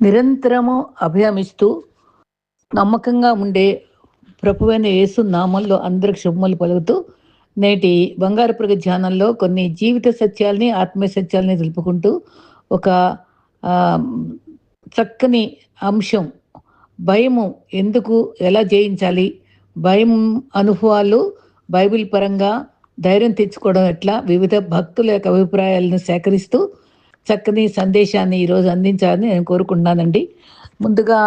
నిరంతరము అభయమిస్తూ నమ్మకంగా ఉండే ప్రభువైన యేసు నామంలో అందరికి శుభములు పలుకుతూ నేటి బంగారు ప్రగతి ధ్యానంలో కొన్ని జీవిత సత్యాల్ని ఆత్మీయ సత్యాల్ని తెలుపుకుంటూ ఒక చక్కని అంశం భయము ఎందుకు ఎలా జయించాలి భయం అనుభవాలు బైబిల్ పరంగా ధైర్యం తెచ్చుకోవడం ఎట్లా వివిధ భక్తుల యొక్క అభిప్రాయాలను సేకరిస్తూ చక్కని సందేశాన్ని ఈరోజు అందించాలని నేను కోరుకుంటున్నానండి. ముందుగా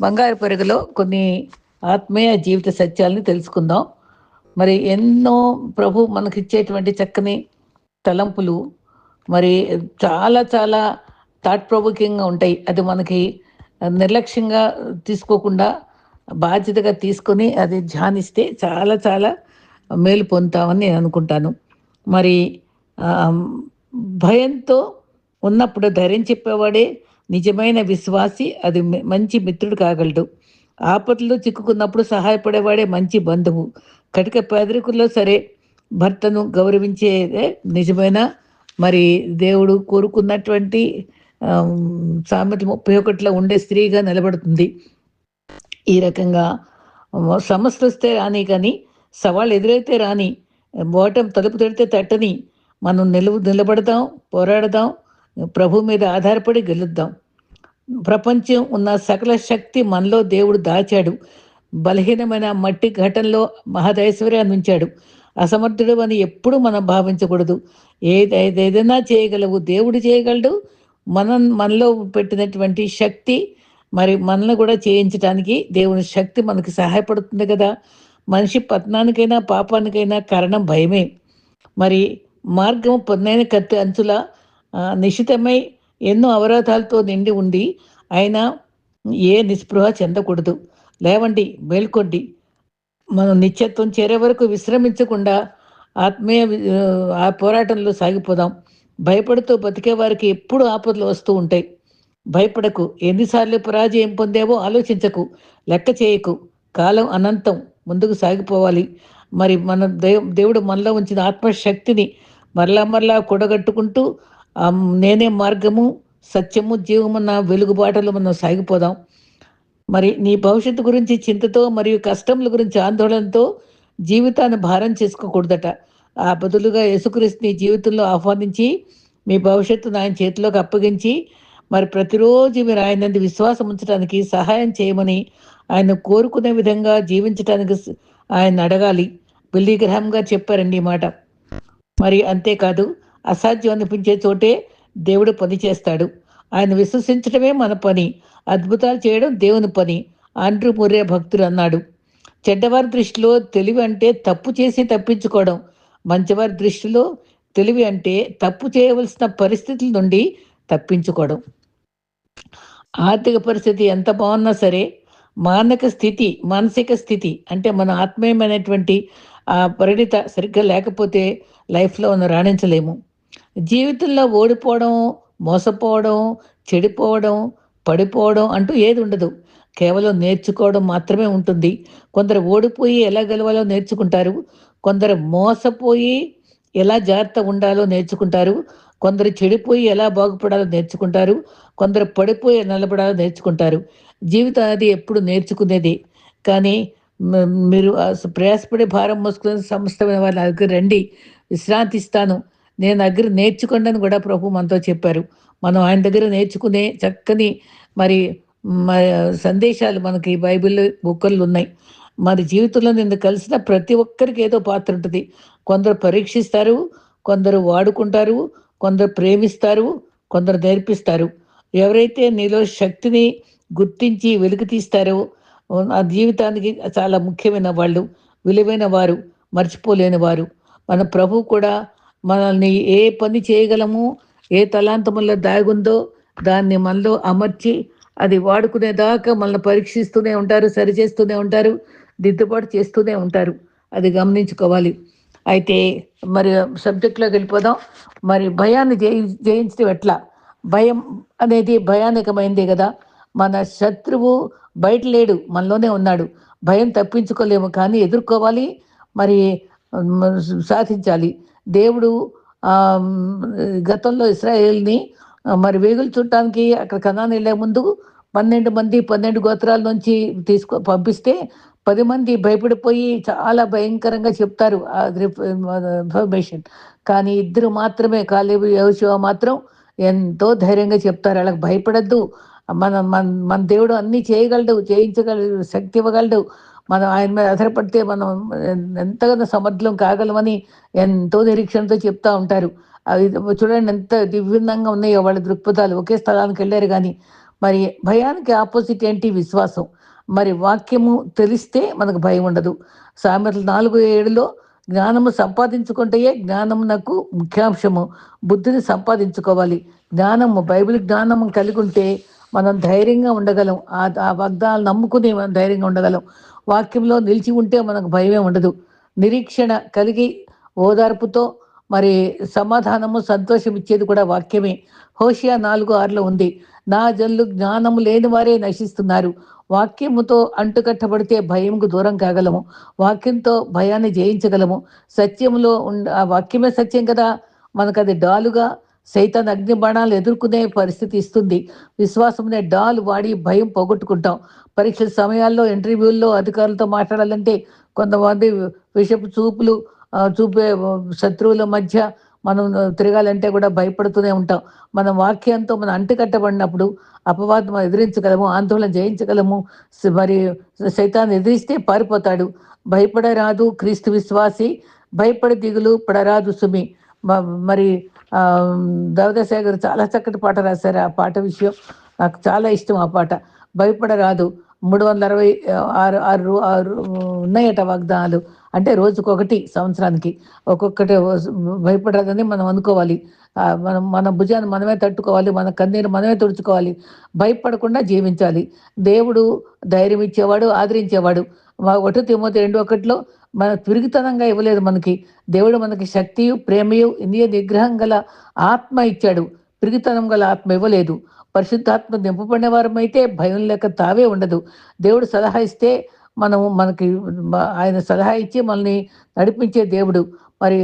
బంగారు పెరుగులో కొన్ని ఆత్మీయ జీవిత సత్యాలని తెలుసుకుందాం. మరి ఎన్నో ప్రభు మనకిచ్చేటువంటి చక్కని తలంపులు మరి చాలా చాలా థాట్ ప్రొవోకింగ్గా ఉంటాయి. అది మనకి నిర్లక్ష్యంగా తీసుకోకుండా బాధ్యతగా తీసుకొని అది ధ్యానిస్తే చాలా చాలా మేలు పొందుతామని నేను అనుకుంటాను. మరి భయంతో ఉన్నప్పుడు ధైర్యం చెప్పేవాడే నిజమైన విశ్వాసి అది మంచి మిత్రుడు కాగలడు. ఆపదలో చిక్కుకున్నప్పుడు సహాయపడేవాడే మంచి బంధువు. కటిక పేదరికుల్లో సరే భర్తను గౌరవించేదే నిజమైన? మరి దేవుడు కోరుకున్నటువంటి సామెత ముప్పై ఒకటిలో ఉండే స్త్రీగా నిలబడుతుంది. ఈ రకంగా సమస్యలు వస్తే రాని కానీ సవాళ్ళు ఎదురైతే రాని ఓటం తలుపు తెడితే తట్టని మనం నిలువు నిలబడదాం పోరాడదాం ప్రభు మీద ఆధారపడి గెలుద్దాం. ప్రపంచం ఉన్న సకల శక్తి మనలో దేవుడు దాచాడు. బలహీనమైన మట్టి ఘటనలో మహదైశ్వర్యాన్ని ఉంచాడు అసమర్థుడు అని ఎప్పుడు మనం భావించకూడదు. ఏది ఏది- ఏదైనా చేయగలవు. దేవుడు చేయగలడు. మనం మనలో పెట్టినటువంటి శక్తి మరి మనల్ని కూడా చేయించడానికి దేవుని శక్తి మనకు సహాయపడుతుంది కదా. మనిషి పతనానికైనా పాపానికైనా కారణం భయమే. మరి మార్గం పొందైన కత్తి అంచుల నిశితమై ఎన్నో అవరోధాలతో నిండి ఉండి అయినా ఏ నిస్పృహ చెందకూడదు. లేవండి మేల్కొండి. మనం నిత్యత్వం చేరే వరకు విశ్రమించకుండా ఆత్మీయ ఆ పోరాటంలో సాగిపోదాం. భయపడుతూ బతికే వారికి ఎప్పుడు ఆపదలు వస్తూ ఉంటాయి. భయపడకు. ఎన్నిసార్లు పరాజయం పొందేవో ఆలోచించకు. లెక్క చేయకు. కాలం అనంతం ముందుకు సాగిపోవాలి. మరి మన దేవుడు మనలో ఉంచిన ఆత్మశక్తిని మరలా మరలా కూడగట్టుకుంటూ నేనే మార్గము సత్యము జీవమున్న వెలుగుబాటలు మనం సాగిపోదాం. మరి నీ భవిష్యత్తు గురించి చింతతో మరియు కష్టముల గురించి ఆందోళనతో జీవితాన్ని భారం చేసుకోకూడదట. ఆ బదులుగా యేసుక్రీస్తు నీ జీవితంలో ఆహ్వానించి మీ భవిష్యత్తును ఆయన చేతిలోకి అప్పగించి మరి ప్రతిరోజు మీరు ఆయన విశ్వాసం ఉంచడానికి సహాయం చేయమని ఆయన కోరుకునే విధంగా జీవించడానికి ఆయన అడగాలి. బిల్లీ గ్రహం గారు చెప్పారండి ఈ మాట. మరి అంతేకాదు అసాధ్యం అనిపించే చోటే దేవుడు పని చేస్తాడు. ఆయన విశ్వసించడమే మన పని. అద్భుతాలు చేయడం దేవుని పని. అండ్రు మురే భక్తుడు అన్నాడు. చెడ్డవారి దృష్టిలో తెలివి అంటే తప్పు చేసి తప్పించుకోవడం. మంచివారి దృష్టిలో తెలివి అంటే తప్పు చేయవలసిన పరిస్థితుల నుండి తప్పించుకోవడం. ఆర్థిక పరిస్థితి ఎంత బాగున్నా సరే మానక స్థితి మానసిక స్థితి అంటే మన ఆత్మీయమైనటువంటి ఆ పరిణిత సరిగ్గా లేకపోతే లైఫ్లో మనం రాణించలేము. జీవితంలో ఓడిపోవడం మోసపోవడం చెడిపోవడం పడిపోవడం అంటూ ఏది ఉండదు. కేవలం నేర్చుకోవడం మాత్రమే ఉంటుంది. కొందరు ఓడిపోయి ఎలా గెలవాలో నేర్చుకుంటారు. కొందరు మోసపోయి ఎలా జాగ్రత్త ఉండాలో నేర్చుకుంటారు. కొందరు చెడిపోయి ఎలా బాగుపడాలో నేర్చుకుంటారు. కొందరు పడిపోయి నిలబడాలో నేర్చుకుంటారు. జీవితం అది ఎప్పుడు నేర్చుకునేది. కానీ మీరు ఆ ప్రయాసపడే భారం మోసుకునే సంస్థమైన వాళ్ళ దగ్గర రండి. విశ్రాంతి ఇస్తాను నేను దగ్గర నేర్చుకోండి అని కూడా ప్రభు మనతో చెప్పారు. మనం ఆయన దగ్గర నేర్చుకునే చక్కని మరి మ- సందేశాలు మనకి బైబిల్ బుక్కలు ఉన్నాయి. మరి జీవితంలో నిన్ను కలిసిన ప్రతి ఒక్కరికి ఏదో పాత్ర ఉంటుంది. కొందరు పరీక్షిస్తారు కొందరు వాడుకుంటారు కొందరు ప్రేమిస్తారు కొందరు నేర్పిస్తారు. ఎవరైతే నీలో శక్తిని గుర్తించి వెలికి తీస్తారో ఆ జీవితానికి చాలా ముఖ్యమైన వాళ్ళు విలువైన వారు మర్చిపోలేని వారు. మన ప్రభు కూడా మనల్ని ఏ పని చేయగలము ఏ తలాంతముల్లో దాగుందో దాన్ని మనలో అమర్చి అది వాడుకునేదాకా మనల్ని పరీక్షిస్తూనే ఉంటారు సరిచేస్తూనే ఉంటారు దిద్దుబాటు చేస్తూనే ఉంటారు. అది గమనించుకోవాలి. అయితే మరి సబ్జెక్ట్లోకి వెళ్ళిపోదాం. మరి భయాన్ని జయి జయించడం ఎట్లా? భయం అనేది భయానకమైందే కదా. మన శత్రువు బయట లేడు మనలోనే ఉన్నాడు. భయం తప్పించుకోలేము కానీ ఎదుర్కోవాలి మరి సాధించాలి. దేవుడు గతంలో ఇస్రాయేల్ని మరి వేగులు చుట్టానికి అక్కడ కనాన్ వెళ్ళే ముందు పన్నెండు మంది పన్నెండు గోత్రాల నుంచి తీసుకో పంపిస్తే పది మంది భయపడిపోయి చాలా భయంకరంగా చెప్తారు ఆ ఇన్ఫర్మేషన్. కానీ ఇద్దరు మాత్రమే కాలేబు యహోశివ మాత్రం ఎంతో ధైర్యంగా చెప్తారు. వాళ్ళకి భయపడద్దు. మన మన మన దేవుడు అన్నీ చేయగలడు చేయించగలడు శక్తి ఇవ్వగలడు. మనం ఆయన మీద ఆధారపడితే మనం ఎంతగానో సమర్థులం కాగలమని ఎంతో నిరీక్షణతో చెప్తా ఉంటారు. అది చూడండి ఎంత దివ్యంగా ఉన్నాయో వాళ్ళ దృక్పథాలు. ఒకే స్థలానికి వెళ్ళారు కానీ మరి భయానికి ఆపోజిట్ ఏంటి విశ్వాసం? మరి వాక్యము తెలిస్తే మనకు భయం ఉండదు. సామెతలు నాలుగు ఏడులో జ్ఞానము సంపాదించుకుంటే జ్ఞానం నాకు ముఖ్యాంశము. బుద్ధిని సంపాదించుకోవాలి. జ్ఞానము బైబిల్ జ్ఞానము కలిగి ఉంటే మనం ధైర్యంగా ఉండగలం. ఆ ఆ వాగ్దానాలు నమ్ముకుని మనం ధైర్యంగా ఉండగలం. వాక్యంలో నిలిచి ఉంటే మనకు భయమే ఉండదు. నిరీక్షణ కలిగి ఓదార్పుతో మరి సమాధానము సంతోషం ఇచ్చేది కూడా వాక్యమే. హోషియా నాలుగు ఆరులో ఉంది. నా జల్లు జ్ఞానము లేని వారే నశిస్తున్నారు. వాక్యముతో అంటుకట్టబడితే భయంకు దూరం కాగలము. వాక్యంతో భయాన్ని జయించగలము. సత్యంలో ఉండ ఆ వాక్యమే సత్యం కదా. మనకు అది డాలుగా సైతాన్ అగ్ని బాణాలు ఎదుర్కొనే పరిస్థితి ఇస్తుంది. విశ్వాసమునే డాల్ వాడి భయం పోగొట్టుకుంటాం. పరీక్షల సమయాల్లో ఇంటర్వ్యూల్లో అధికారులతో మాట్లాడాలంటే కొంతమంది విషపు చూపులు చూపే శత్రువుల మధ్య మనం తిరగాలంటే కూడా భయపడుతూనే ఉంటాం. మన వాక్యంతో మనం అంటుకట్టబడినప్పుడు అపవాదం ఎదిరించగలము ఆందోళన జయించగలము. మరి సైతాన్ని ఎదిరిస్తే పారిపోతాడు. భయపడరాదు క్రీస్తు విశ్వాసి. భయపడి దిగులు పడరాదు సుమి. మరి ఆ, చాలా చక్కటి పాట రాశారు. ఆ పాట విషయం నాకు చాలా ఇష్టం. ఆ పాట భయపడరాదు. మూడు వందల అరవై ఆరు ఆరు ఆరు ఉన్నాయట వాగ్దానాలు. అంటే రోజుకొకటి సంవత్సరానికి. ఒక్కొక్కటి భయపడదని మనం అనుకోవాలి. మనం మన భుజాన్ని మనమే తట్టుకోవాలి. మన కన్నీరు మనమే తుడుచుకోవాలి. భయపడకుండా జీవించాలి. దేవుడు ధైర్యం ఇచ్చేవాడు ఆదరించేవాడు. మా ఒకటి తిమ్మతి రెండు ఒకటిలో మన తిరుగుతనంగా ఇవ్వలేదు మనకి. దేవుడు మనకి శక్తియు ప్రేమయు ఇంద్రియ నిగ్రహం గల ఆత్మ ఇచ్చాడు. పిరిగితనం గల ఆత్మ ఇవ్వలేదు. పరిశుద్ధాత్మ నింపబడిన వారమైతే భయం లేక తావే ఉండదు. దేవుడు సలహా ఇస్తే మనము మనకి ఆయన సలహా ఇచ్చి మనల్ని నడిపించే దేవుడు. మరి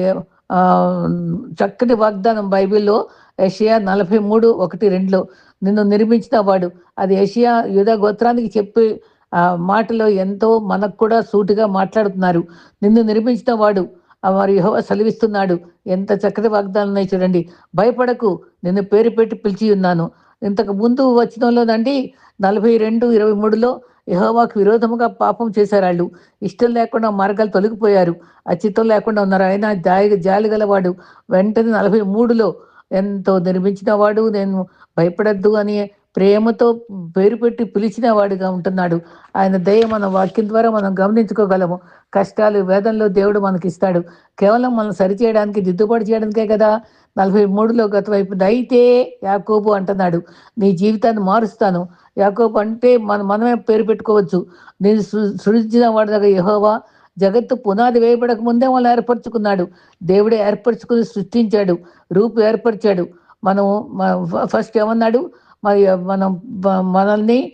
చక్కటి వాగ్దానం బైబిల్లో ఏషియా నలభై మూడు ఒకటి రెండులో నిన్ను నిర్మించిన వాడు. అది ఏషియా యుధ గోత్రానికి చెప్పి ఆ మాటలో ఎంతో మనకు కూడా సూటిగా మాట్లాడుతున్నారు. నిన్ను నిర్మించిన వాడు ఆ మరి యెహోవా సెలవిస్తున్నాడు. ఎంత చక్కటి వాగ్దానం ఉన్నాయి చూడండి. భయపడకు నిన్ను పేరు పెట్టి పిలిచి ఉన్నాను. ఇంతకు ముందు వచ్చినంలోనండి నలభై రెండు ఇరవై మూడులో యహోవాకు విరోధముగా పాపం చేశారు వాళ్ళు ఇష్టం లేకుండా మార్గాలు తొలగిపోయారు. అచితం లేకుండా ఉన్నారు. ఆయన జాలి జాలి గలవాడు వెంటనే నలభై మూడులో ఎంతో నిర్మించిన వాడు నేను భయపడద్దు అని ప్రేమతో పేరు పెట్టి పిలిచిన వాడిగా ఉంటున్నాడు. ఆయన దయ మన వాక్యం ద్వారా మనం గమనించుకోగలము. కష్టాలు వేదనలో దేవుడు మనకి ఇస్తాడు కేవలం మనం సరిచేయడానికి దిద్దుబాటు చేయడానికే కదా? నలభై మూడులో గత వైపు అయితే యాకోబు అంటున్నాడు. నీ జీవితాన్ని మారుస్తాను. యాకోబు అంటే మన మనమే పేరు పెట్టుకోవచ్చు. నేను సృజించిన వాడి దగ్గర యహోవా జగత్తు పునాది వేయబడక ముందే వాళ్ళు ఏర్పరచుకున్నాడు. దేవుడే ఏర్పరచుకుని సృష్టించాడు. రూపు ఏర్పరిచాడు. మనం ఫస్ట్ ఏమన్నాడు? మరి మనం మనల్ని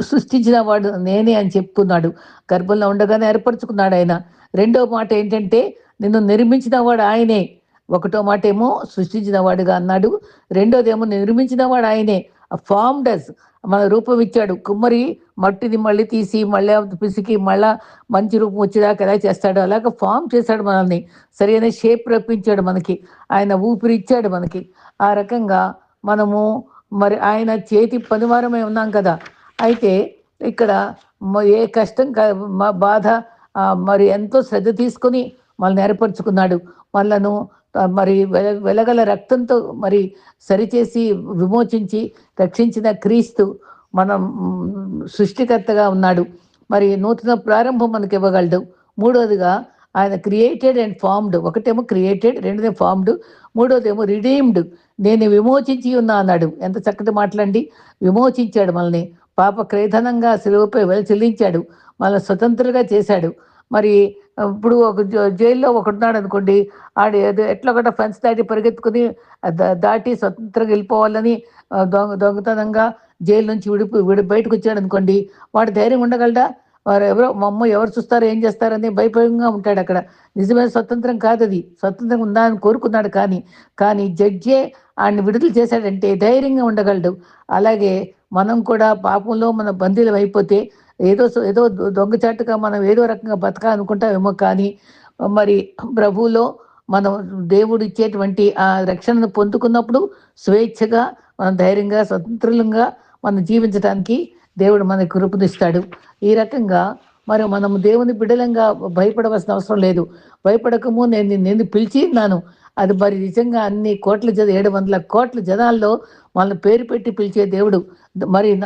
సృష్టించిన వాడు నేనే అని చెప్పుకున్నాడు గర్భంలో ఉండగానే ఏర్పరచుకున్నాడు ఆయన. రెండో మాట ఏంటంటే నిన్ను నిర్మించిన వాడు ఆయనే. ఒకటో మాట ఏమో సృష్టించిన వాడుగా అన్నాడు. రెండోదేమో నిర్మించిన వాడు ఆయనే. ఫామ్ డస్ మన రూపం ఇచ్చాడు. కుమ్మరి మట్టిని మళ్ళీ తీసి మళ్ళీ పిసికి మళ్ళా మంచి రూపం వచ్చేదాకా ఎలా చేస్తాడు అలాగ ఫామ్ చేశాడు మనల్ని. సరైన షేప్ రప్పించాడు మనకి. ఆయన ఊపిరి ఇచ్చాడు మనకి. ఆ రకంగా మనము మరి ఆయన చేతి పనివారమై ఉన్నాం కదా. అయితే ఇక్కడ ఏ కష్టం మా బాధ మరి ఎంతో శ్రద్ధ తీసుకొని వాళ్ళని ఏర్పరచుకున్నాడు. వాళ్ళను మరి వెల వెలగల రక్తంతో మరి సరిచేసి విమోచించి రక్షించిన క్రీస్తు మనం సృష్టికర్తగా ఉన్నాడు. మరి నూతన ప్రారంభం మనకి ఇవ్వగలడు. మూడోదిగా ఆయన క్రియేటెడ్ అండ్ ఫార్మ్డ్ ఒకటేమో క్రియేటెడ్ రెండోది ఫార్మ్డ్ మూడోదేమో రిడీమ్డ్ నేను విమోచించి ఉన్నా అన్నాడు ఎంత చక్కటి మాట్లాడి. విమోచించాడు మనల్ని. పాప క్రేధనంగా సెలవుపై వెల చెల్లించాడు. మనల్ని స్వతంత్రులుగా చేశాడు. మరి ఇప్పుడు ఒక జైల్లో ఒకడున్నాడు అనుకోండి ఆడు ఎట్లా ఒకట ఫెన్స్ దాటి పరిగెత్తుకుని దాటి స్వతంత్రంగా వెళ్ళిపోవాలని దొంగ దొంగతనంగా జైలు నుంచి విడిపి విడి బయటకు వచ్చాడు అనుకోండి వాడు ధైర్యం ఉండగలడా? వారు ఎవరో మా అమ్మ ఎవరు చూస్తారో ఏం చేస్తారని భయభయంగా ఉంటాడు అక్కడ. నిజమైన స్వతంత్రం కాదు అది. స్వతంత్రం ఉందా అని కోరుకున్నాడు కానీ కానీ జడ్జే ఆయన విడుదల చేశాడంటే ధైర్యంగా ఉండగలడు. అలాగే మనం కూడా పాపంలో మన బందీలం అయిపోతే ఏదో సో- ఏదో దొంగచాటుగా మనం ఏదో రకంగా బతకాలనుకుంటామేమో కానీ మరి ప్రభువులో మనం దేవుడు ఇచ్చేటువంటి ఆ రక్షణను పొందుకున్నప్పుడు స్వేచ్ఛగా మనం ధైర్యంగా స్వతంత్రంగా మనం జీవించడానికి దేవుడు మనకు కృపనిస్తాడు ఈ రకంగా మరి మనం దేవుని బిడలంగా భయపడవలసిన అవసరం లేదు. భయపడకము నేను నేను పిలిచి ఉన్నాను? అది మరి నిజంగా అన్ని కోట్ల జన ఏడు వందల కోట్ల జనాల్లో వాళ్ళని పేరు పెట్టి పిలిచే దేవుడు. మరి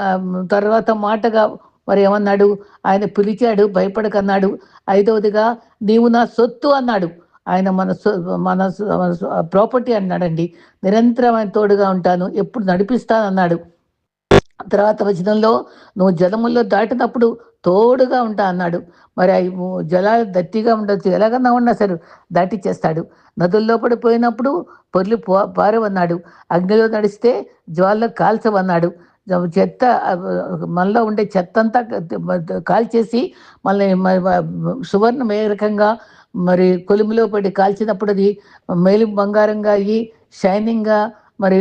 తర్వాత మాటగా మరి ఏమన్నాడు? ఆయన పిలిచాడు భయపడకన్నాడు. ఐదవదిగా నీవు నా సొత్తు అన్నాడు. ఆయన మన మన ప్రాపర్టీ అన్నాడండి. నిరంతరం ఆయన తోడుగా ఉంటాను. ఎప్పుడు నడిపిస్తానన్నాడు. తర్వాత వచనంలో నువ్వు జలముల్లో దాటినప్పుడు తోడుగా ఉంటా అన్నాడు. మరి అవి జలాలు దట్టిగా ఉండొచ్చు. ఎలాగన్నా ఉన్నా సరే దాటిచ్చేస్తాడు. నదుల్లో పడిపోయినప్పుడు పొర్లు పో పారవన్నాడు. అగ్నిలో నడిస్తే జ్వాలలో కాల్చవన్నాడు. చెత్త మనలో ఉండే చెత్త అంతా కాల్చేసి మళ్ళీ సువర్ణ మేరకంగా సువర్ణం ఏ రకంగా మరి కొలిమిలో పడి కాల్చినప్పుడు అది మేలు బంగారంగా అయ్యి షైనింగ్గా మరి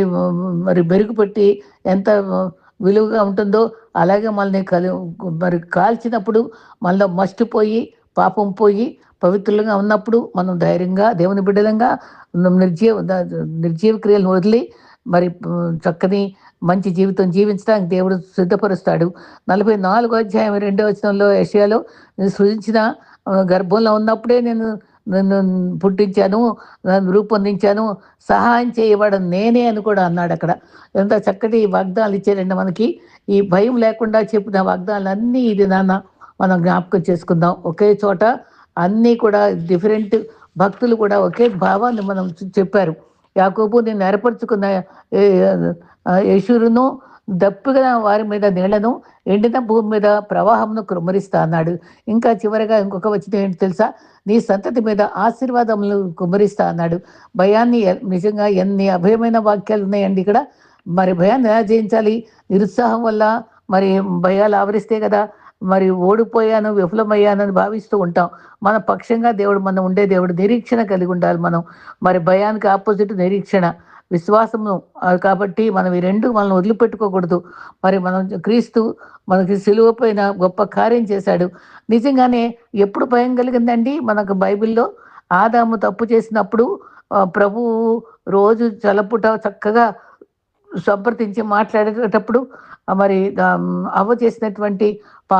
మరి బెరుగుపెట్టి ఎంత విలువగా ఉంటుందో అలాగే మనల్ని కలి మరి కాల్చినప్పుడు మనలో మస్టిపోయి పాపం పోయి పవిత్రులుగా ఉన్నప్పుడు మనం ధైర్యంగా దేవుని బిడ్డలంగా నిర్జీవ నిర్జీవ క్రియలను వదిలి మరి చక్కని మంచి జీవితం జీవించడానికి దేవుడు సిద్ధపరుస్తాడు. నలభై నాలుగో అధ్యాయం రెండో వచనంలో ఏషియాలో నేను సృజించిన గర్భంలో ఉన్నప్పుడే నేను నన్ను పుట్టించాను నన్ను రూపొందించాను సహాయం చేయబడం నేనే అని కూడా అన్నాడు అక్కడ. ఎంత చక్కటి వాగ్దానాలు ఇచ్చారండి మనకి. ఈ భయం లేకుండా చెప్పిన వాగ్దానాలన్నీ ఇది నాన్న మనం జ్ఞాపకం చేసుకుందాం. ఒకే చోట అన్నీ కూడా డిఫరెంట్ భక్తులు కూడా ఒకే భావాన్ని మనం చెప్పారు. యాకోబు నేను ఏర్పరచుకున్న యశురును దప్పుగా వారి మీద నీళ్ళను ఎండిన భూమి మీద ప్రవాహంను కుమ్మరిస్తా అన్నాడు. ఇంకా చివరగా ఇంకొక వచ్చిన ఏంటి తెలుసా? నీ సంతతి మీద ఆశీర్వాదములు కుమ్మరిస్తా అన్నాడు. భయాన్ని నిజంగా ఎన్ని అభయమైన వాక్యాలు ఉన్నాయండి ఇక్కడ. మరి భయాన్ని ఎలా జయించాలి? నిరుత్సాహం వల్ల మరి భయాలు ఆవరిస్తే కదా. మరి ఓడిపోయాను విఫలమయ్యానని భావిస్తూ ఉంటాం. మన పక్షంగా దేవుడు మనం ఉండే దేవుడు నిరీక్షణ కలిగి ఉండాలి మనం. మరి భయానికి ఆపోజిట్ నిరీక్షణ. విశ్వాసము కాబట్టి మనం ఈ రెండు మనం వదిలిపెట్టుకోకూడదు. మరి మనం క్రీస్తు మనకి సిలువపైన గొప్ప కార్యం చేశాడు. నిజంగానే ఎప్పుడు భయం కలిగిందండి? మనకు బైబిల్లో ఆదాము తప్పు చేసినప్పుడు ప్రభువు రోజు చలపుట చక్కగా సంప్రదించి మాట్లాడేటప్పుడు మరి అవ్వ చేసినటువంటి పా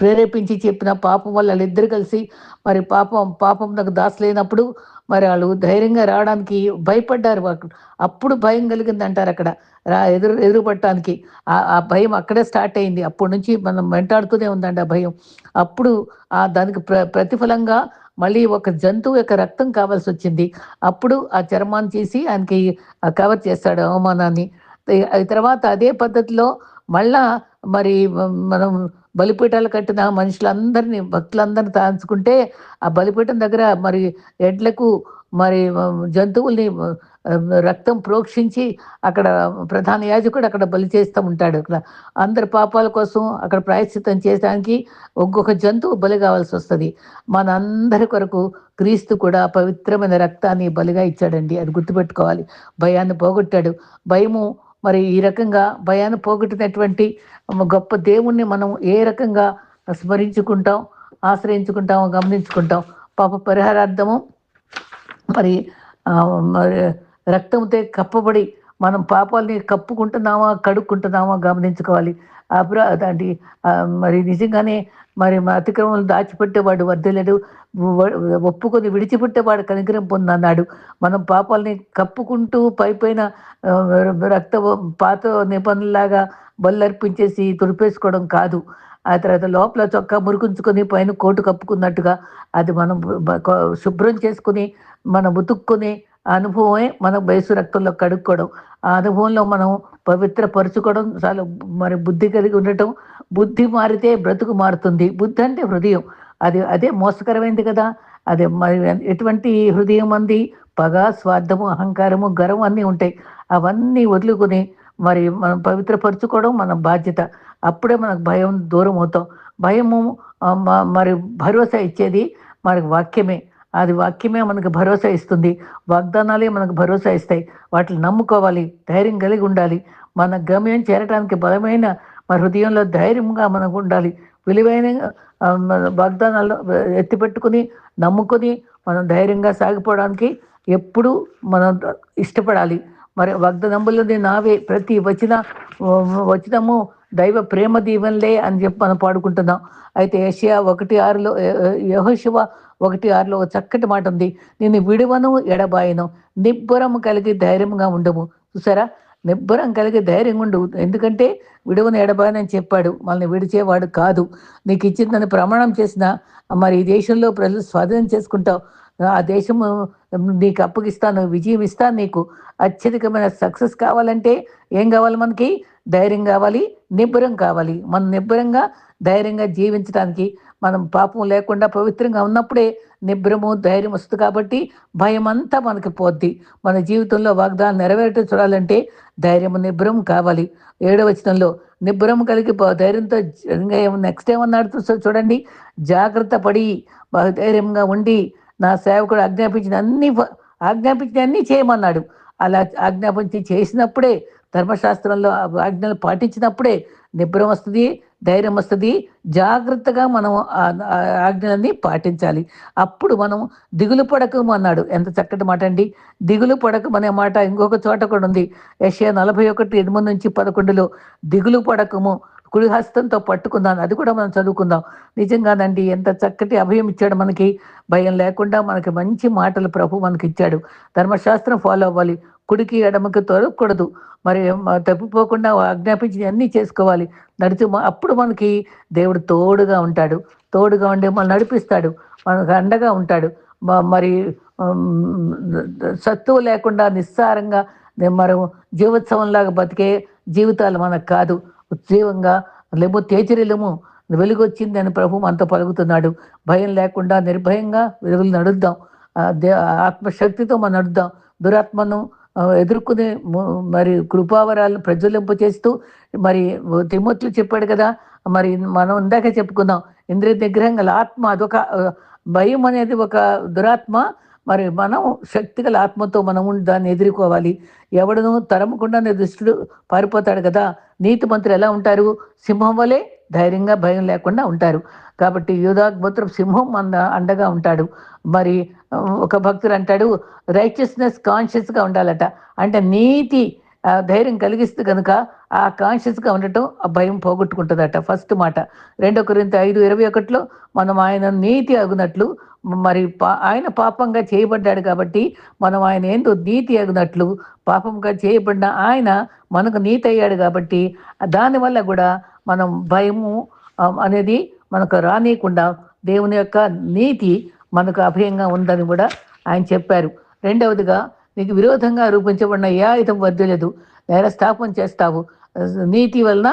ప్రేరేపించి చెప్పిన పాపం వల్ల వాళ్ళిద్దరు కలిసి మరి పాపం పాపం నాకు దాసలేనప్పుడు మరి వాళ్ళు ధైర్యంగా రావడానికి భయపడ్డారు వాళ్ళు. అప్పుడు భయం కలిగింది అంటారు అక్కడ. రా ఎదురు ఎదురుపడటానికి. ఆ ఆ భయం అక్కడే స్టార్ట్ అయింది. అప్పటి నుంచి మనం వెంటాడుతూనే ఉందండి ఆ భయం. అప్పుడు ఆ దానికి ప్ర ప్రతిఫలంగా మళ్ళీ ఒక జంతువు యొక్క రక్తం కావాల్సి వచ్చింది. అప్పుడు ఆ చర్మాన్ని చేసి ఆయనకి కవర్ చేస్తాడు అవమానాన్ని. తర్వాత అదే పద్ధతిలో మళ్ళా మరి మనం బలిపీఠాలు కట్టిన మనుషులందరినీ భక్తులందరినీ తాంచుకుంటే ఆ బలిపీఠం దగ్గర మరి ఎడ్లకు మరి జంతువుల్ని రక్తం ప్రోక్షించి అక్కడ ప్రధాన యాజకుడు అక్కడ బలి చేస్తూ ఉంటాడు. అక్కడ అందరి పాపాల కోసం అక్కడ ప్రాయశ్చితం చేయడానికి ఒక్కొక్క జంతువు బలి కావాల్సి వస్తుంది. మనందరి కొరకు క్రీస్తు కూడా పవిత్రమైన రక్తాన్ని బలిగా ఇచ్చాడండి. అది గుర్తుపెట్టుకోవాలి. భయాన్ని పోగొట్టాడు. భయము మరి ఈ రకంగా భయాన్ని పోగొట్టినటువంటి గొప్ప దేవుణ్ణి మనం ఏ రకంగా స్మరించుకుంటాం ఆశ్రయించుకుంటాం గమనించుకుంటాం? పాప పరిహారార్థము మరి మరి రక్తంతో కప్పబడి మనం పాపాలని కప్పుకుంటున్నామా కడుక్కుంటున్నామా గమనించుకోవాలి. అబ్రా దాంటి మరి నిజంగానే మరి మా అతిక్రమలు దాచిపెట్టేవాడు వర్ధలేడు వ- ఒప్పుకొని విడిచిపెట్టేవాడు కనికరం పొందన్నాడు మనం పాపాలని కప్పుకుంటూ పైపైన రక్త పాత నిబంధనలాగా బల్లర్పించేసి తుడిపేసుకోవడం కాదు. ఆ తర్వాత లోపల చొక్కా మురుకుంచుకొని పైన కోటు కప్పుకున్నట్టుగా అది మనం శుభ్రం చేసుకుని మనం ఉతుక్కుని అనుభవమే మనం వయసు రక్తంలో కడుక్కోవడం. ఆ అనుభవంలో మనం పవిత్రపరచుకోవడం చాలా మరి బుద్ధి కలిగి ఉండటం బుద్ధి మారితే బ్రతుకు మారుతుంది. బుద్ధి అంటే హృదయం. అది అదే మోసకరమైంది కదా. అదే మరి ఎటువంటి హృదయం అంది? పగ స్వార్థము అహంకారము గర్వం అన్నీ ఉంటాయి. అవన్నీ వదులుకొని మరి మనం పవిత్రపరచుకోవడం మన బాధ్యత. అప్పుడే మనకు భయం దూరం అవుతాం. భయము మ- మరి భరోసా ఇచ్చేది మనకు వాక్యమే. అది వాక్యమే మనకు భరోసా ఇస్తుంది. వాగ్దానాలే మనకు భరోసా ఇస్తాయి. వాటిని నమ్ముకోవాలి. ధైర్యం కలిగి ఉండాలి. మన గమ్యం చేరడానికి బలమైన మన హృదయంలో ధైర్యంగా మనకు ఉండాలి. విలువైన వాగ్దానాలు ఎత్తిపెట్టుకుని నమ్ముకొని మనం ధైర్యంగా సాగిపోవడానికి ఎప్పుడు మనం ఇష్టపడాలి. మరి వాగ్దానములని నావే. ప్రతి వచ్చిన వచనము దైవ ప్రేమ దీవెనలే అని చెప్పి మనం పాడుకుంటున్నాం. అయితే ఏషియా ఒకటి ఆరులో యహోశివ ఒకటి ఆరులో ఒక చక్కటి మాట ఉంది. నేను విడువను ఎడబాయను. నిబ్బరం కలిగి ధైర్యంగా ఉండము. చూసారా? నిబ్బరం కలిగి ధైర్యంగా ఉండు. ఎందుకంటే విడువను ఎడబాయనని చెప్పాడు. మనల్ని విడిచేవాడు కాదు. నీకు ఇచ్చిందని ప్రమాణం చేసిన మరి ఈ దేశంలో ప్రజలు స్వాధీనం చేసుకుంటావు. ఆ దేశము నీకు అప్పగిస్తాను విజయం ఇస్తాను నీకు. అత్యధికమైన సక్సెస్ కావాలంటే ఏం కావాలి మనకి? ధైర్యం కావాలి నిబ్బరం కావాలి. మనం నిబ్బరంగా ధైర్యంగా జీవించడానికి మనం పాపం లేకుండా పవిత్రంగా ఉన్నప్పుడే నిబ్బరము ధైర్యం వస్తుంది కాబట్టి భయం అంతా మనకి పోద్ది. మన జీవితంలో వాగ్దానం నెరవేరటం చూడాలంటే ధైర్యము నిబ్బరం కావాలి. ఏడవచనంలో నిబ్బరం కలిగి ధైర్యంతో ఏమో నెక్స్ట్ ఏమన్నాడు చూస్తే చూడండి. జాగ్రత్త పడి ధైర్యంగా ఉండి నా సేవకుడు ఆజ్ఞాపించిన అన్ని ఆజ్ఞాపించిన అన్ని చేయమన్నాడు. అలా ఆజ్ఞాపించి చేసినప్పుడే ధర్మశాస్త్రంలో ఆ ఆజ్ఞలు పాటించినప్పుడే నిబ్బరం వస్తుంది. ధైర్యం వస్తుంది జాగ్రత్తగా మనం ఆజ్ఞలన్నీ పాటించాలి. అప్పుడు మనం దిగులు పడకము అన్నాడు. ఎంత చక్కటి మాట అండి. దిగులు పడకం అనే మాట ఇంకొక చోట కూడా ఉంది. ఎస్ఏ నలభై ఒకటి ఎనిమిది నుంచి పదకొండులో దిగులు పడకము కుడి హస్తంతో పట్టుకున్నాను అది కూడా మనం చదువుకుందాం. నిజంగానండి ఎంత చక్కటి అభయం ఇచ్చాడు మనకి. భయం లేకుండా మనకి మంచి మాటలు ప్రభు మనకి ఇచ్చాడు ధర్మశాస్త్రం ఫాలో అవ్వాలి. కుడికి ఎడమకి తొలగకూడదు. మరి తప్పిపోకుండా ఆజ్ఞాపించి అన్నీ చేసుకోవాలి. నడిచి అప్పుడు మనకి దేవుడు తోడుగా ఉంటాడు. తోడుగా ఉండి మనం నడిపిస్తాడు. మనకు అండగా ఉంటాడు. మరి సత్తువు లేకుండా నిస్సారంగా మరి జీవోత్సవంలాగా బతికే జీవితాలు మనకు కాదు. ఉజ్జీవంగా లేమో తేచరిలము వెలుగొచ్చింది అని ప్రభు మనతో పలుకుతున్నాడు. భయం లేకుండా నిర్భయంగా వెలుగులు నడుద్దాం. దే ఆత్మశక్తితో మనం నడుద్దాం. దురాత్మను ఎదుర్కొనే మరి కృపావరాలను ప్రజ్వలింప చేస్తూ మరి తిమ్మతులు చెప్పాడు కదా మరి మనం ఇందాక చెప్పుకుందాం ఇంద్రియ నిగ్రహం గల ఆత్మ అదొక భయం అనేది ఒక దురాత్మ మరి మనం శక్తి గల ఆత్మతో మనం దాన్ని ఎదుర్కోవాలి. ఎవడను తరమకుండా దుష్టుడు పారిపోతాడు కదా. నీతి మంత్రులు ఎలా ఉంటారు? సింహం వలె ధైర్యంగా భయం లేకుండా ఉంటారు. కాబట్టి యూధాగ్మూత్రం సింహం అంద అండగా ఉంటాడు. మరి ఒక భక్తుడు అంటాడు రైచియస్నెస్ కాన్షియస్గా ఉండాలట. అంటే నీతి ధైర్యం కలిగిస్తే కనుక ఆ కాన్షియస్గా ఉండటం ఆ భయం పోగొట్టుకుంటుందట. ఫస్ట్ మాట. రెండో కొరింత ఐదు ఇరవై ఒకటిలో మనం ఆయన నీతి అగునట్లు మరి పా- ఆయన పాపంగా చేయబడ్డాడు కాబట్టి మనం ఆయన ఏందో నీతి అగునట్లు పాపంగా చేయబడిన ఆయన మనకు నీతి అయ్యాడు కాబట్టి దానివల్ల కూడా మనం భయము అనేది మనకు రానియకుండా దేవుని యొక్క నీతి మనకు అభయంగా ఉందని కూడా ఆయన చెప్పారు. రెండవదిగా నీకు విరోధంగా రూపించబడిన ఏ ఆయుధం వర్ధలేదు నేరస్థాపన చేస్తావు. నీతి వలన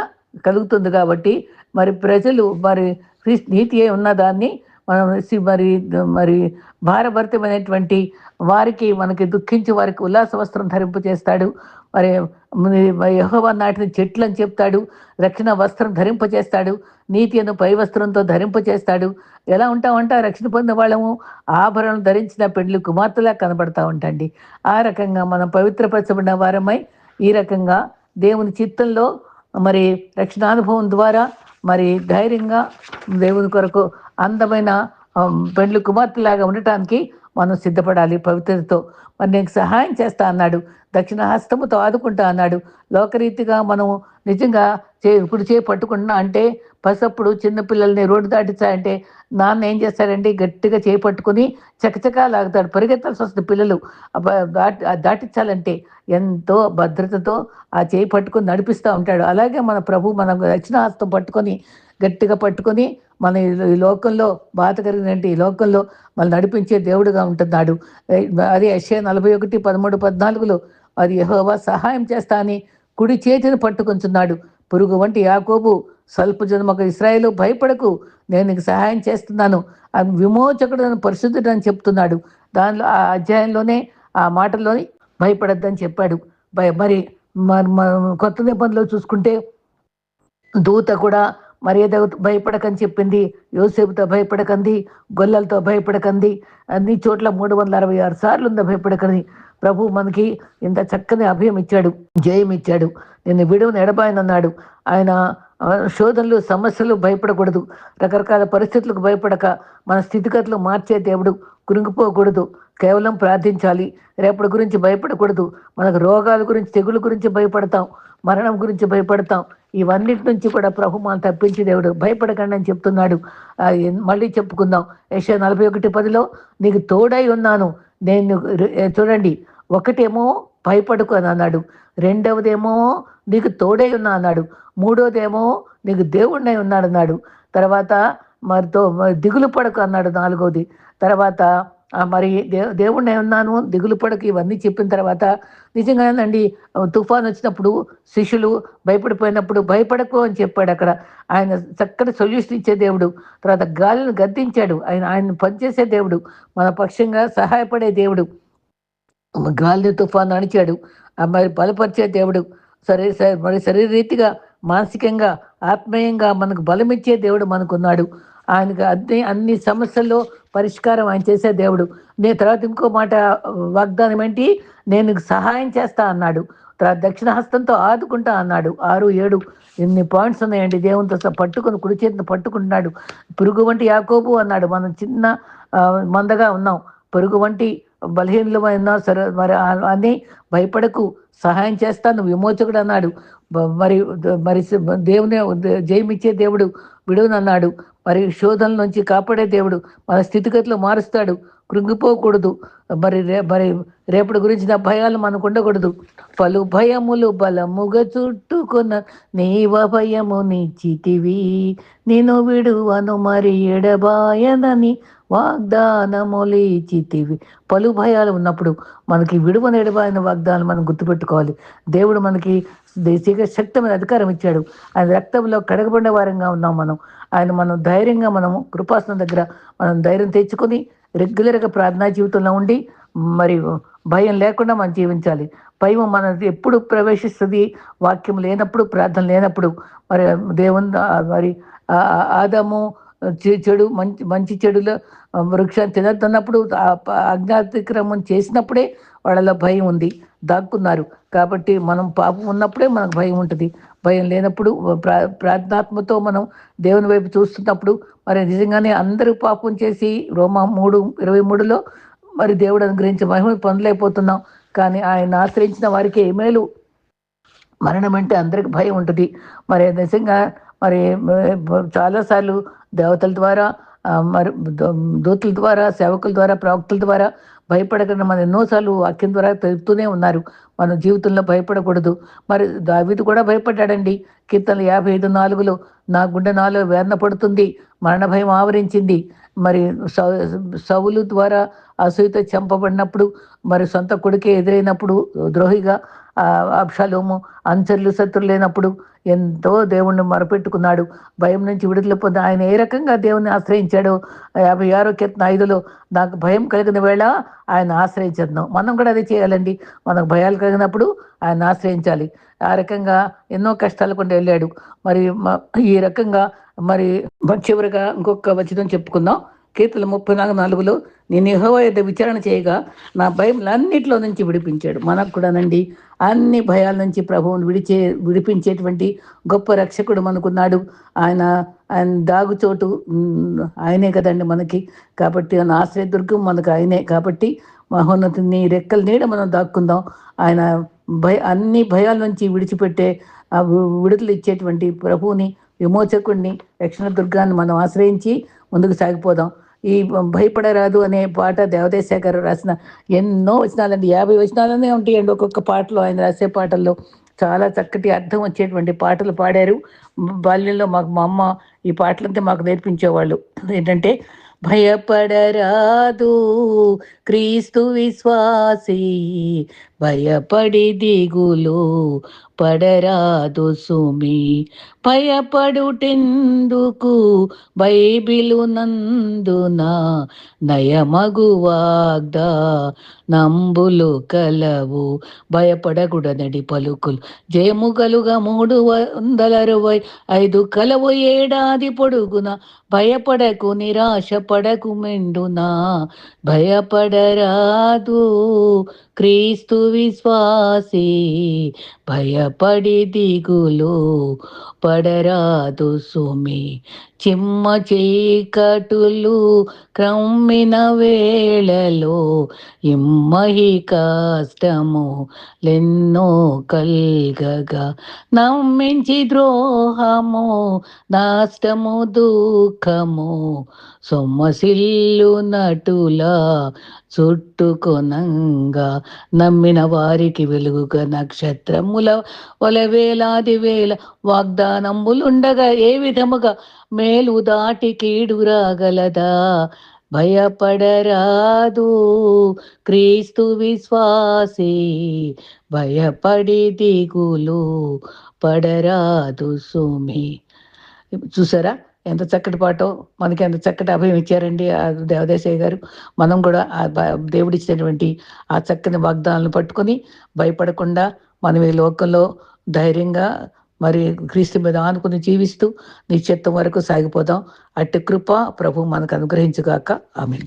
కలుగుతుంది కాబట్టి మరి ప్రజలు మరి క్రీస్తు నీతి మనం మరి మరి భారభరితమైనటువంటి వారికి మనకి దుఃఖించి వారికి ఉల్లాస వస్త్రం ధరింపు చేస్తాడు. మరి యహోవ నాటిన చెట్లు అని చెప్తాడు. రక్షణ వస్త్రం ధరింపచేస్తాడు నీతి అను పై వస్త్రంతో ధరింపచేస్తాడు ఎలా ఉంటామంటే ఆ రక్షణ పొందిన వాళ్ళము ఆభరణం ధరించిన పెండ్లి కుమార్తెలా కనబడతా ఉంటాండి. ఆ రకంగా మనం పవిత్రపరచబడిన వారమై ఈ రకంగా దేవుని చిత్తంలో మరి రక్షణానుభవం ద్వారా మరి ధైర్యంగా దేవుని కొరకు అందమైన పెండ్లు పెండ్లి కుమార్తెలాగా ఉండటానికి మనం సిద్ధపడాలి పవిత్రతతో. మరి నీకు సహాయం చేస్తా అన్నాడు. దక్షిణ హస్తముతో ఆదుకుంటా అన్నాడు. లోకరీతిగా మనం నిజంగా చే ఇప్పుడు చేయి పట్టుకుంటున్నా అంటే పసప్పుడు చిన్నపిల్లల్ని రోడ్డు దాటించాలంటే నాన్న ఏం చేస్తాడండి గట్టిగా చేయి పట్టుకుని చకచకా లాగుతాడు. పరిగెత్తాల్సి వస్తుంది పిల్లలు. దాటి దాటించాలంటే ఎంతో భద్రతతో ఆ చేయి పట్టుకొని నడిపిస్తూ ఉంటాడు. అలాగే మన ప్రభు మనం దక్షిణ హస్తం పట్టుకొని గట్టిగా పట్టుకొని మన ఈ- లోకంలో బాధ కలిగినట్టు ఈ లోకంలో మనం నడిపించే దేవుడుగా ఉంటున్నాడు. అది ఎస్ఏ నలభై ఒకటి పదమూడు పద్నాలుగులో అది యహోవా సహాయం చేస్తా అని కుడి చేతిని పట్టుకుంటున్నాడు పురుగు వంటి యాకోబు స్వల్ప జన్మక ఇస్రాయేలు భయపడకు నేను నీకు సహాయం చేస్తున్నాను. ఆ విమోచకుడు పరిశుద్ధుడు అని చెప్తున్నాడు. దానిలో ఆ అధ్యాయంలోనే ఆ మాటల్లోనే భయపడద్దని చెప్పాడు. భయ మరి మరి కొత్త నిబంధనలో చూసుకుంటే దూత కూడా మర్యాద భయపడకని చెప్పింది యోసేపుతో భయపడకంది గొల్లలతో భయపడకంది అన్ని చోట్ల మూడు వందల అరవై ఆరు సార్లు ఉందా భయపడకని ప్రభు మనకి ఇంత చక్కని అభయం ఇచ్చాడు జయం ఇచ్చాడు నిన్ను విడవని ఎడబాయనన్నాడు. ఆయన శోధనలు సమస్యలు భయపడకూడదు రకరకాల పరిస్థితులకు భయపడక మన స్థితిగతులు మార్చే దేవుడు కురింగిపోకూడదు కేవలం ప్రార్థించాలి. రేపటి గురించి భయపడకూడదు మనకు రోగాల గురించి తెగుల గురించి భయపడతాం మరణం గురించి భయపడతాం. ఇవన్నిటి నుంచి కూడా ప్రభు మనం తప్పించి దేవుడు భయపడకండి అని చెప్తున్నాడు. మళ్ళీ చెప్పుకుందాం. యశ నలభై ఒకటి పదిలో నీకు తోడై ఉన్నాను నేను చూడండి ఒకటేమో భయపడుకు అని అన్నాడు. రెండవదేమో నీకు తోడై ఉన్నా అన్నాడు. మూడోదేమో నీకు దేవుడినై ఉన్నాడు అన్నాడు. తర్వాత మరితో దిగులు పడకు అన్నాడు నాలుగోది. తర్వాత మరి దే దేవుడినై ఉన్నాను దిగులు పడకు ఇవన్నీ చెప్పిన తర్వాత నిజంగానండి తుఫాన్ వచ్చినప్పుడు శిష్యులు భయపడిపోయినప్పుడు భయపడకు అని చెప్పాడు అక్కడ. ఆయన చక్కటి సొల్యూషన్ ఇచ్చే దేవుడు. తర్వాత గాలిని గద్దించాడు. ఆయన ఆయన పనిచేసే దేవుడు. మన పక్షంగా సహాయపడే దేవుడు. గాలిని తుఫాన్ అణిచాడు. మరి బలపరిచే దేవుడు. సరే మరి మరి శరీరీతిగా మానసికంగా ఆత్మీయంగా మనకు బలమిచ్చే దేవుడు మనకున్నాడు. ఆయనకు అన్ని అన్ని సమస్యల్లో పరిష్కారం ఆయన చేసే దేవుడు. నేను తర్వాత ఇంకో మాట వాగ్దానం ఏంటి? నేను సహాయం చేస్తా అన్నాడు. తర్వాత దక్షిణ హస్తంతో ఆదుకుంటా అన్నాడు. ఆరు ఏడు ఎన్ని పాయింట్స్ ఉన్నాయండి? దేవునితో పట్టుకుని కుడి చేతిని పట్టుకుంటున్నాడు. పురుగు వంటి యాకోబు అన్నాడు. మనం చిన్న మందగా ఉన్నాం. పురుగు వంటి బలహీనమైనా సరే మరి అని భయపడకు. సహాయం చేస్తాను విమోచకుడు అన్నాడు. మరి మరి దేవుని జయమిచ్చే దేవుడు విడువనన్నాడు. మరి శోధన నుంచి కాపాడే దేవుడు మన స్థితిగతులు మారుస్తాడు. కృంగిపోకూడదు. మరి రే మరి రేపటి గురించిన భయాలు మనకు ఉండకూడదు. పలు భయములు బలముగా చుట్టుకున్న నీవ భయము నిచ్చితివి నేను విడువను మరి ఎడబాయనని వాగ్దానములిచితివి పలు భయాలు ఉన్నప్పుడు మనకి విడువని ఎడబాయన వాగ్దానం మనం గుర్తుపెట్టుకోవాలి. దేవుడు మనకి దేశీయ శక్తమైన అధికారం ఇచ్చాడు. ఆయన రక్తంలో కడగబడిన వారంగా ఉన్నాం మనం. ఆయన మనం ధైర్యంగా మనము కృపాసనం దగ్గర మనం ధైర్యం తెచ్చుకొని రెగ్యులర్గా ప్రార్థనా జీవితంలో ఉండి మరి భయం లేకుండా మనం జీవించాలి. భయం మన ఎప్పుడు ప్రవేశిస్తుంది? వాక్యం లేనప్పుడు ప్రార్థన లేనప్పుడు. మరి దేవుని మరి ఆదము చెడు మంచి మంచి చెడులో వృక్షాన్ని తినద్దన్నప్పుడు అజ్ఞాతిక్రమం చేసినప్పుడే వాళ్ళలో భయం ఉంది దాక్కున్నారు. కాబట్టి మనం పాపం ఉన్నప్పుడే మనకు భయం ఉంటుంది. భయం లేనప్పుడు ప్రా ప్రార్థనాత్మతో మనం దేవుని వైపు చూస్తున్నప్పుడు మరి నిజంగానే అందరూ పాపం చేసి రోమా మూడు ఇరవై మూడులో మరి దేవుడు అనుగ్రహించి మహిమ పొందలేకపోతున్నాం. కానీ ఆయన ఆశ్రయించిన వారికి ఏమేలు? మరణం అంటే అందరికి భయం ఉంటుంది. మరి నిజంగా మరి చాలాసార్లు దేవతల ద్వారా మరి దూతల ద్వారా సేవకుల ద్వారా ప్రవక్తల ద్వారా భయపడకుండా మన ఎన్నోసార్లు వాక్యం ద్వారా తెలుపుతూనే ఉన్నారు. మన జీవితంలో భయపడకూడదు. మరి దావీదు కూడా భయపడ్డాడండి. కీర్తనలు యాభై ఐదు నాలుగులో నా గుండె నాలో వేదన పడుతుంది మరణ భయం ఆవరించింది. మరి సవులు ద్వారా అసూయతో చంపబడినప్పుడు మరి సొంత కొడుకే ఎదురైనప్పుడు ద్రోహిగా అప్షలోము అంచర్లు శత్రులు లేనప్పుడు ఎంతో దేవుణ్ణి మొరపెట్టుకున్నాడు. భయం నుంచి విడుదల పొంది ఆయన ఏ రకంగా దేవుని ఆశ్రయించాడో యాభై ఆరో కీర్తన ఐదులో నాకు భయం కలిగిన వేళ ఆయన ఆశ్రయించను. మనం కూడా అదే చేయాలండి. మనకు భయాలు కలిగినప్పుడు ఆయన ఆశ్రయించాలి. ఆ రకంగా ఎన్నో కష్టాలు కొండ వెళ్ళాడు. మరి ఈ రకంగా మరి చివరిగా ఇంకొక వచనం చెప్పుకుందాం. కీర్తన ముప్పై నాలుగు నాలుగులో నేను యహోవా యొక్క విచారణ చేయగా నా భయములన్నింటిలో నుంచి విడిపించాడు. మనకు కూడానండి అన్ని భయాల నుంచి ప్రభువుని విడిచే విడిపించేటువంటి గొప్ప రక్షకుడు మనకున్నాడు. ఆయన ఆయన దాగుచోటు ఆయనే కదండి మనకి. కాబట్టి ఆయన ఆశ్రయదుర్గం మనకు ఆయనే. కాబట్టి మహోన్నతిని రెక్కల నీడ మనం దాక్కుందాం. ఆయన భయ అన్ని భయాల నుంచి విడిచిపెట్టే విడుదల ఇచ్చేటువంటి ప్రభువుని విమోచకుడిని రక్షణ దుర్గాన్ని మనం ఆశ్రయించి ముందుకు సాగిపోదాం. ఈ భయపడరాదు అనే పాట దేవదేశ గారు రాసిన ఎన్నో వచనాలండి. యాభై వచనాలనే ఉంటాయండి ఒక్కొక్క పాటలో. ఆయన రాసే పాటల్లో చాలా చక్కటి అర్థం వచ్చేటువంటి పాటలు పాడారు. బాల్యంలో మాకు మా అమ్మ ఈ పాటలంతా మాకు నేర్పించేవాళ్ళు. ఏంటంటే భయపడరాదు క్రీస్తు విశ్వాసి భయపడి దిగులు పడరాదు సుమి. భయపడుటెందుకు? బైబిలు నందున నయమగు వాగ్దా నంబులు కలవు. భయపడకూడదడి పలుకులు. జయము కలుగా మూడు వందల అరవై ఐదు కలవు ఏడాది పొడుగున. భయపడకు నిరాశ పడకు మెండునా? భయపడరాదు క్రీస్తు విశ్వాసి భయపడి దిగులు పడరాదు సుమి. చిమ్మ చీకటులు క్రమ్మిన వేళలో ఇమ్మహి కష్టము లెన్నో కల్గగా. నమ్మించి ద్రోహము నాష్టము దుఃఖము సొమ్మసిల్లు నటులా చుట్టుకొనంగా. నమ్మిన వారికి వెలుగుగా నక్షత్రముల వల వేలాది వేల వాగ్దానములుండగా. ఏ విధముగా మేలు దాటి కీడు రాగలదా భయపడరాదు. క్రీస్తు విశ్వాసి భయపడి దిగులు పడరాదు సుమి. చూసారా? ఎంత చక్కటి పాటో మనకి ఎంత చక్కటి అభయం ఇచ్చారండి ఆ దేవదేశయ్య గారు. మనం కూడా ఆ దేవుడిచ్చినటువంటి ఆ చక్కని వాగ్దానాలను పట్టుకొని భయపడకుండా మనం ఈ లోకంలో ధైర్యంగా మరి క్రీస్తు మీద ఆనుకుని జీవిస్తూ నిశ్చిత్తం వరకు సాగిపోదాం. అట్టి కృప ప్రభు మనకు అనుగ్రహించుగాక. ఆమె